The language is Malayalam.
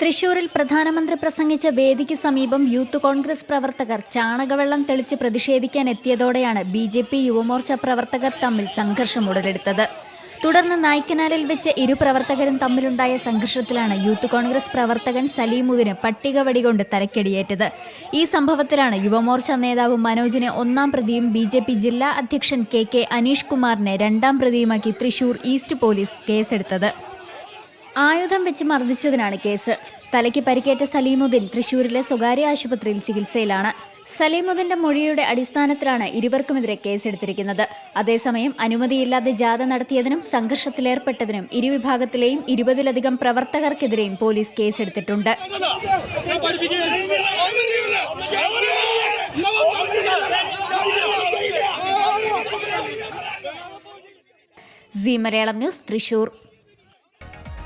തൃശൂരിൽ പ്രധാനമന്ത്രി പ്രസംഗിച്ച വേദിക്ക് സമീപം യൂത്ത് കോൺഗ്രസ് പ്രവർത്തകർ ചാണകവെള്ളം തെളിച്ച് പ്രതിഷേധിക്കാൻ എത്തിയതോടെയാണ് ബി ജെ പി യുവമോർച്ച പ്രവർത്തകർ തമ്മിൽ സംഘർഷം ഉടലെടുത്തത്. തുടർന്ന് നായ്ക്കനാലിൽ വെച്ച് ഇരു പ്രവർത്തകരും തമ്മിലുണ്ടായ സംഘർഷത്തിലാണ് യൂത്ത് കോൺഗ്രസ് പ്രവർത്തകൻ സലീമുദ്ദിന് പട്ടിക വടികൊണ്ട് തലക്കടിയേറ്റത്. ഈ സംഭവത്തിലാണ് യുവമോർച്ച നേതാവ് മനോജിനെ ഒന്നാം പ്രതിയും ബി ജെ പി ജില്ലാ അധ്യക്ഷൻ കെ കെ അനീഷ് കുമാറിനെ രണ്ടാം പ്രതിയുമാക്കി തൃശൂർ ഈസ്റ്റ് പോലീസ് കേസെടുത്തത്. ആയുധം വെച്ച് മർദ്ദിച്ചതിനാണ് കേസ്. തലയ്ക്ക് പരിക്കേറ്റ സലീമുദ്ദീൻ തൃശൂരിലെ സ്വകാര്യ ആശുപത്രിയിൽ ചികിത്സയിലാണ്. സലീമുദ്ദീന്റെ മൊഴിയുടെ അടിസ്ഥാനത്തിലാണ് ഇരുവർക്കുമെതിരെ കേസെടുത്തിരിക്കുന്നത്. അതേസമയം അനുമതിയില്ലാതെ ജാഥ നടത്തിയതിനും സംഘർഷത്തിലേർപ്പെട്ടതിനും ഇരുവിഭാഗത്തിലെയും ഇരുപതിലധികം പ്രവർത്തകർക്കെതിരെയും പോലീസ് കേസെടുത്തിട്ടുണ്ട്. C Malayalam news Thrissur.